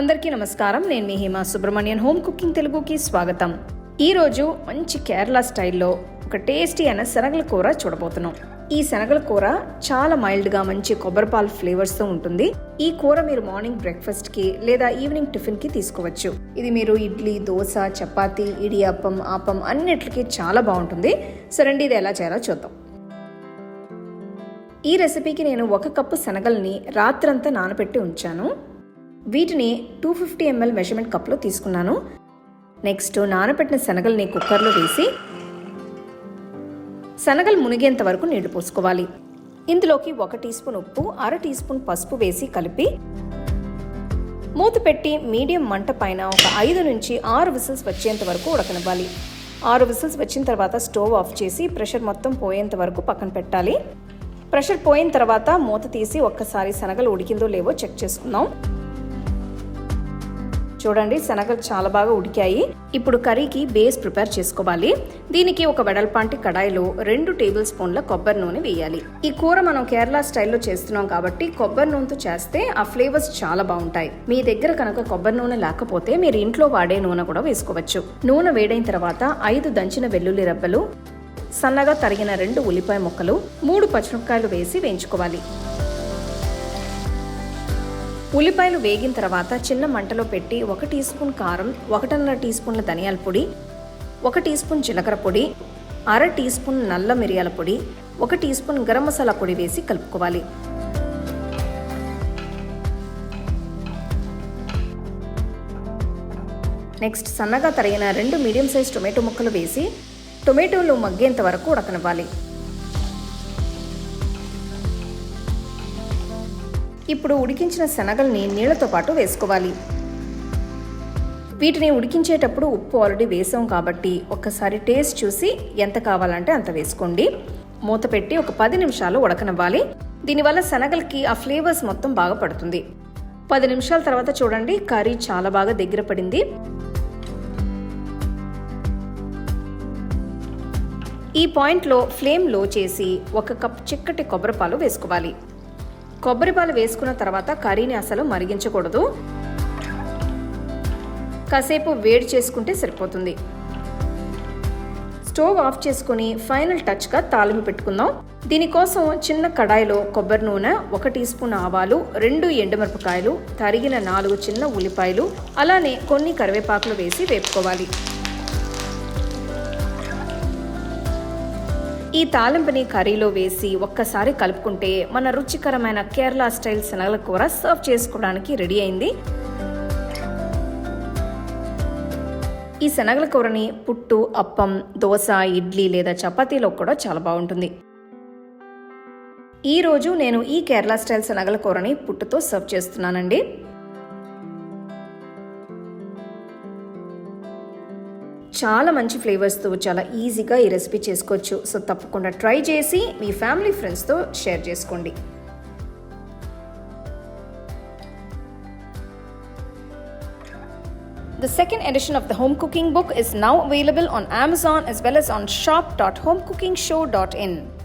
అందరికీ నమస్కారం. నేను మీ హేమ సుబ్రహ్మణ్యన్ హోమ్ కుకింగ్ తెలుగుకి స్వాగతం. ఈరోజు మంచి కేరళ స్టైల్లో ఒక టేస్టీ అయిన శనగల కూర చూడబోతున్నాం. ఈ శనగల కూర చాలా మైల్డ్గా మంచి కొబ్బరిపాల్ ఫ్లేవర్స్తో ఉంటుంది. ఈ కూర మీరు మార్నింగ్ బ్రేక్ఫాస్ట్కి లేదా ఈవినింగ్ టిఫిన్కి తీసుకోవచ్చు. ఇది మీరు ఇడ్లీ దోశ చపాతీ ఇడియాప్పం ఆపం అన్నిటికీ చాలా బాగుంటుంది. సరండి ఇది ఎలా చేయాలో చూద్దాం. ఈ రెసిపీకి నేను ఒక కప్పు శనగల్ని రాత్రంతా నానబెట్టి ఉంచాను. వీటిని టూ ఫిఫ్టీ ఎంఎల్ మెషర్మెంట్ కప్లో తీసుకున్నాను. నెక్స్ట్ నానబెట్టిన శనగల్ని కుక్కర్లో వేసి శనగలు మునిగేంత వరకు నీళ్ళు పోసుకోవాలి. ఇందులోకి ఒక టీ స్పూన్ ఉప్పు అర టీ స్పూన్ పసుపు వేసి కలిపి మూత పెట్టి మీడియం మంట పైన ఒక ఐదు నుంచి ఆరు విసిల్స్ వచ్చేంత వరకు ఉడకనివ్వాలి. ఆరు విసిల్స్ వచ్చిన తర్వాత స్టవ్ ఆఫ్ చేసి ప్రెషర్ మొత్తం పోయేంత వరకు పక్కన పెట్టాలి. ప్రెషర్ పోయిన తర్వాత మూత తీసి ఒక్కసారి శనగలు ఉడికిందో లేవో చెక్ చేసుకుందాం. చూడండి శనగలు చాలా బాగా ఉడికాయి. ఇప్పుడు కర్రీకి బేస్ ప్రిపేర్ చేసుకోవాలి. దీనికి ఒక వెడల్పాంటి కడాయిలో రెండు టేబుల్ స్పూన్ల కొబ్బరి నూనె వేయాలి. ఈ కూర మనం కేరళ స్టైల్లో చేస్తున్నాం కాబట్టి కొబ్బరి నూనెతో చేస్తే ఆ ఫ్లేవర్స్ చాలా బాగుంటాయి. మీ దగ్గర కనుక కొబ్బరి నూనె లేకపోతే మీరు ఇంట్లో వాడే నూనె కూడా వేసుకోవచ్చు. నూనె వేడైన తర్వాత ఐదు దంచిన వెల్లుల్లి రెబ్బలు సన్నగా తరిగిన రెండు ఉల్లిపాయ ముక్కలు మూడు పచ్చిమిరపకాయలు వేసి వేయించుకోవాలి. ఉల్లిపాయలు వేగిన తర్వాత చిన్న మంటలో పెట్టి ఒక టీ స్పూన్ కారం ఒకటిన్నర టీ స్పూన్ల ధనియాల పొడి ఒక టీ స్పూన్ జీలకర్ర పొడి అర టీ స్పూన్ నల్ల మిరియాల పొడి ఒక టీ స్పూన్ గరం మసాలా పొడి వేసి కలుపుకోవాలి. నెక్స్ట్ సన్నగా తరిగిన రెండు మీడియం సైజ్ టొమాటో ముక్కలు వేసి టొమాటోలు మగ్గేంత వరకు ఉడకనివ్వాలి. ఇప్పుడు ఉడికించిన శనగల్ని నీళ్ళతో పాటు వేసుకోవాలి. వీటిని ఉడికించేటప్పుడు ఉప్పు ఆల్రెడీ వేసాం కాబట్టి ఒక్కసారి టేస్ట్ చూసి ఎంత కావాలంటే అంత వేసుకోండి. మూత పెట్టి ఒక పది నిమిషాలు ఉడకనివ్వాలి. దీనివల్ల శనగలకి ఆ ఫ్లేవర్స్ మొత్తం బాగా పడుతుంది. పది నిమిషాల తర్వాత చూడండి కర్రీ చాలా బాగా దగ్గర పడింది. ఈ పాయింట్లో ఫ్లేమ్లో చేసి ఒక కప్ చిక్కటి కొబ్బరిపాలు వేసుకోవాలి. కొబ్బరిపాలు వేసుకున్న తర్వాత కర్రీని అసలు మరిగించకూడదు. కాసేపు వేడి చేసుకుంటే సరిపోతుంది. స్టవ్ ఆఫ్ చేసుకుని ఫైనల్ టచ్గా తాలింపు పెట్టుకుందాం. దీనికోసం చిన్న కడాయిలో కొబ్బరి నూనె ఒక టీ స్పూన్ ఆవాలు రెండు ఎండుమిరపకాయలు తరిగిన నాలుగు చిన్న ఉల్లిపాయలు అలానే కొన్ని కరివేపాకులు వేసి వేపుకోవాలి. ఈ తాలింపుని కర్రీలో వేసి ఒక్కసారి కలుపుకుంటే మన రుచికరమైన కేరళ స్టైల్ శనగల కూర సర్వ్ చేసుకోవడానికి రెడీ అయింది. ఈ శనగల కూరని పుట్టు అప్పం దోశ ఇడ్లీ లేదా చపాతీలో కూడా చాలా బాగుంటుంది. ఈరోజు నేను ఈ కేరళ స్టైల్ శనగల కూరని పుట్టుతో సర్వ్ చేస్తున్నానండి. చాలా మంచి ఫ్లేవర్స్తో చాలా ఈజీగా ఈ రెసిపీ చేసుకోవచ్చు సో తప్పకుండా ట్రై చేసి మీ ఫ్యామిలీ ఫ్రెండ్స్తో షేర్ చేసుకోండి The second edition of the home cooking book is now available on Amazon as well as on shop.homecookingshow.in.